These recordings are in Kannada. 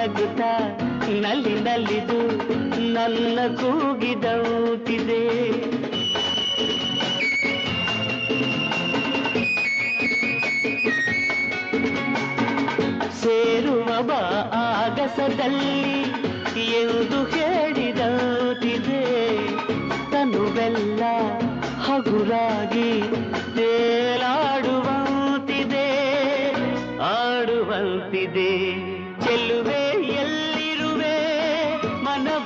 ನಗುತ್ತ ನಲ್ಲಿ ನಲಿದು ನನ್ನ ಕೂಗಿದೌತಿದೆ. ಸೇರುವ ಬಾ ಆಗಸದಲ್ಲಿ ಎಂದು ಹೇಳಿದೌತಿದೆ. ತನುವೆಲ್ಲ ಹಗುರಾಗಿ ತೇಲಾಡುವಂತಿದೆ ಆಡುವಂತಿದೆ.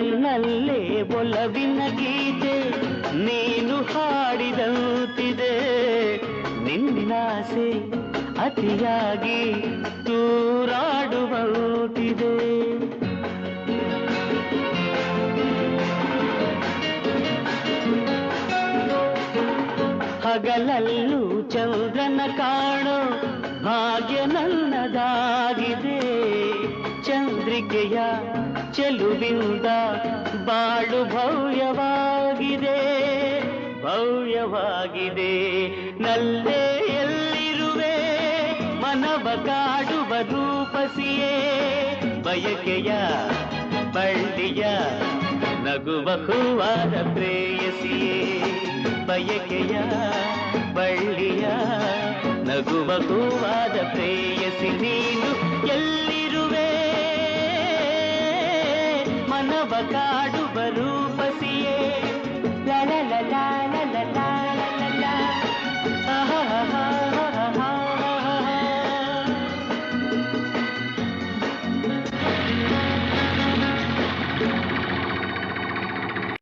ಕಣ್ಣಲ್ಲೇ ಒಲವಿನ ಗೀತೆ ನೀನು ಹಾಡಿದಂತಿದೆ. ನಿನ್ನಾಸೆ ಅತಿಯಾಗಿ ತೂರಾಡುವಂತಿದೆ. ಹಗಲಲ್ಲೂ ಚಂದ್ರನ ಕಾಣೋ ಭಾಗ್ಯ ನನ್ನದಾಗಿದೆ. ಚಂದ್ರಿಕೆಯ ಚೆಲುವಿಂದ ಬಾಳು ಭವ್ಯವಾಗಿದೆ ಭವ್ಯವಾಗಿದೆ. ನಲ್ಲೇ ಎಲ್ಲಿರುವೆ ಮನವ ಕಾಡುವ ರೂಪಸಿಯೇ. ಬಯಕೆಯ ಬಳ್ಳಿಯ ನಗುವ ಹೂವಾದ ಪ್ರೇಯಸಿಯೇ ಬಯಕೆಯ ಬಳ್ಳಿಯ ನಗುವ ಹೂವಾದ ಪ್ರೇಯಸಿ ನೀನು ಮನವ ಕಾಡುವ ರೂಪಸಿಯೇ ಲಲ ಲಲ ಲಲ ಲಲ